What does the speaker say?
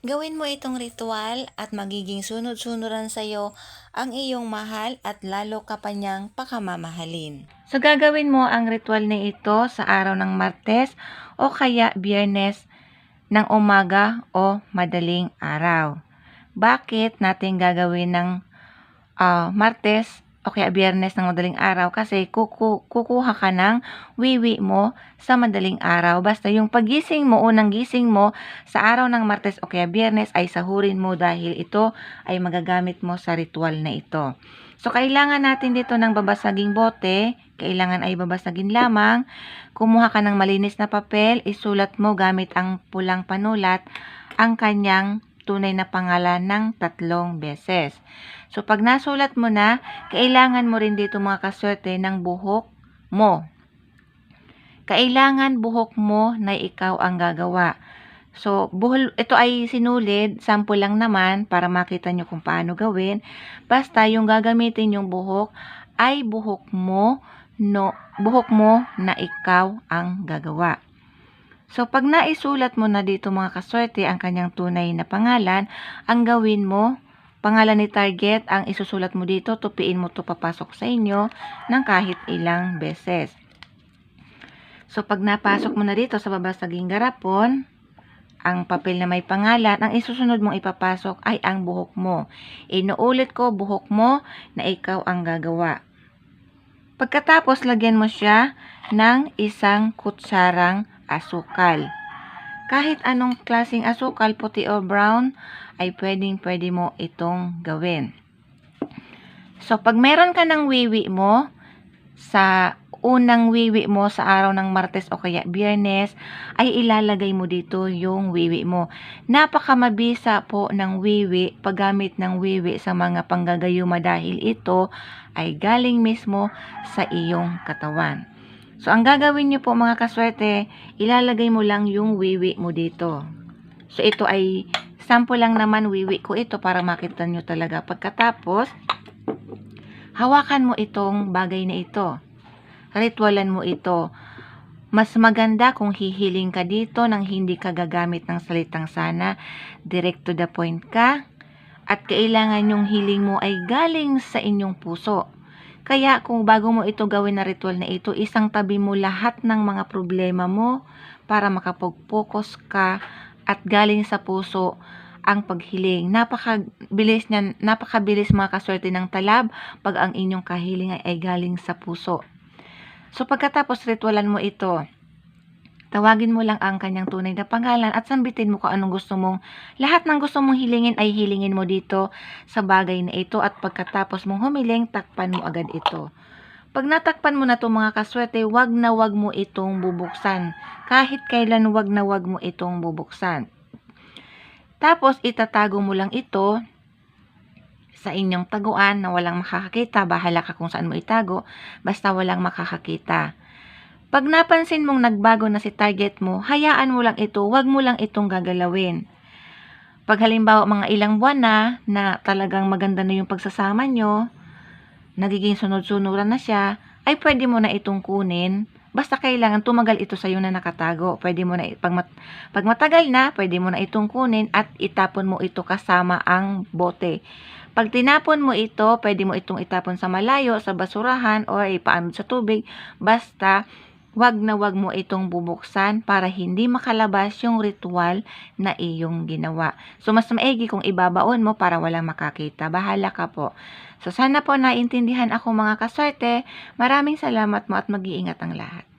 Gawin mo itong ritual at magiging sunod-sunuran sa iyo ang iyong mahal at lalo ka pa niyang pakamamahalin. So gagawin mo ang ritual na ito sa araw ng Martes o kaya Biyernes ng umaga o madaling araw. Bakit natin gagawin ng ah, Martes o kaya Biyernes ng madaling araw kasi kuku kukuha ka ng wiwi mo sa madaling araw. Basta yung pagising mo, unang gising mo sa araw ng Martes o kaya Biyernes ay sahurin mo dahil ito ay magagamit mo sa ritual na ito. So, kailangan natin dito ng babasaging bote. Kailangan ay babasagin lamang. Kumuha ka ng malinis na papel. Isulat mo gamit ang pulang panulat ang kanyang tunay na pangalan ng tatlong beses. So, pag nasulat mo na, kailangan mo rin dito mga kaswerte ng buhok mo. Kailangan buhok mo na ikaw ang gagawa. So, buhol, ito ay sinulid, sample lang naman para makita nyo kung paano gawin. Basta yung gagamitin yung buhok ay buhok mo, no, buhok mo na ikaw ang gagawa. So, pag naisulat mo na dito mga kaswerte ang kanyang tunay na pangalan, ang gawin mo, pangalan ni target, ang isusulat mo dito, tupiin mo to papasok sa inyo ng kahit ilang beses. So, pag napasok mo na dito sa babasaging garapon, ang papel na may pangalan, ang isusunod mong ipapasok ay ang buhok mo. Inuulit ko, buhok mo na ikaw ang gagawa. Pagkatapos, lagyan mo siya ng isang kutsarang asukal. Kahit anong klasing asukal, puti o brown, ay pwedeng pwede mo itong gawin. So, pag meron ka ng wiwi mo, sa unang wiwi mo sa araw ng Martes o kaya Biyernes, ay ilalagay mo dito yung wiwi mo. Napakamabisa po ng wiwi, paggamit ng wiwi sa mga panggagayuma dahil ito ay galing mismo sa iyong katawan. So, ang gagawin niyo po mga kaswerte, ilalagay mo lang yung wiwi mo dito. So, ito ay sample lang naman wiwi ko ito para makita nyo talaga. Pagkatapos, hawakan mo itong bagay na ito. Ritualan mo ito. Mas maganda kung hihiling ka dito nang hindi ka gagamit ng salitang sana. Direct to the point ka. At kailangan yung hiling mo ay galing sa inyong puso. Kaya kung bago mo ito gawin na ritual na ito, isang tabi mo lahat ng mga problema mo para makapag-focus ka at galing sa puso ang paghiling. Napakabilis niyan, napakabilis mga kaswerte ng talab pag ang inyong kahiling ay, ay galing sa puso. So pagkatapos ritualan mo ito, tawagin mo lang ang kanyang tunay na pangalan at sambitin mo kung anong gusto mong, lahat ng gusto mong hilingin ay hilingin mo dito sa bagay na ito at pagkatapos mong humiling, takpan mo agad ito. Pag natakpan mo na itong mga kaswerte, wag na wag mo itong bubuksan. Kahit kailan wag na wag mo itong bubuksan. Tapos itatago mo lang ito sa inyong taguan na walang makakakita. Bahala ka kung saan mo itago. Basta walang makakakita. Pag napansin mong nagbago na si target mo, hayaan mo lang ito. Huwag mo lang itong gagalawin. Pag halimbawa mga ilang buwan na na talagang maganda na yung pagsasama nyo, nagiging sunod-sunuran na siya, ay pwede mo na itong kunin. Basta kailangan tumagal ito sa iyo na nakatago. Pwede mo na, pag, mat, pag matagal na, pwede mo na itong kunin at itapon mo ito kasama ang bote. Pag tinapon mo ito, pwede mo itong itapon sa malayo, sa basurahan, o ipaanod sa tubig. Basta, wag na wag mo itong bubuksan para hindi makalabas yung ritual na iyong ginawa. So, mas maigi kung ibabaon mo para walang makakita. Bahala ka po. So, sana po naintindihan ako mga kaswerte. Maraming salamat mo at mag-iingat ang lahat.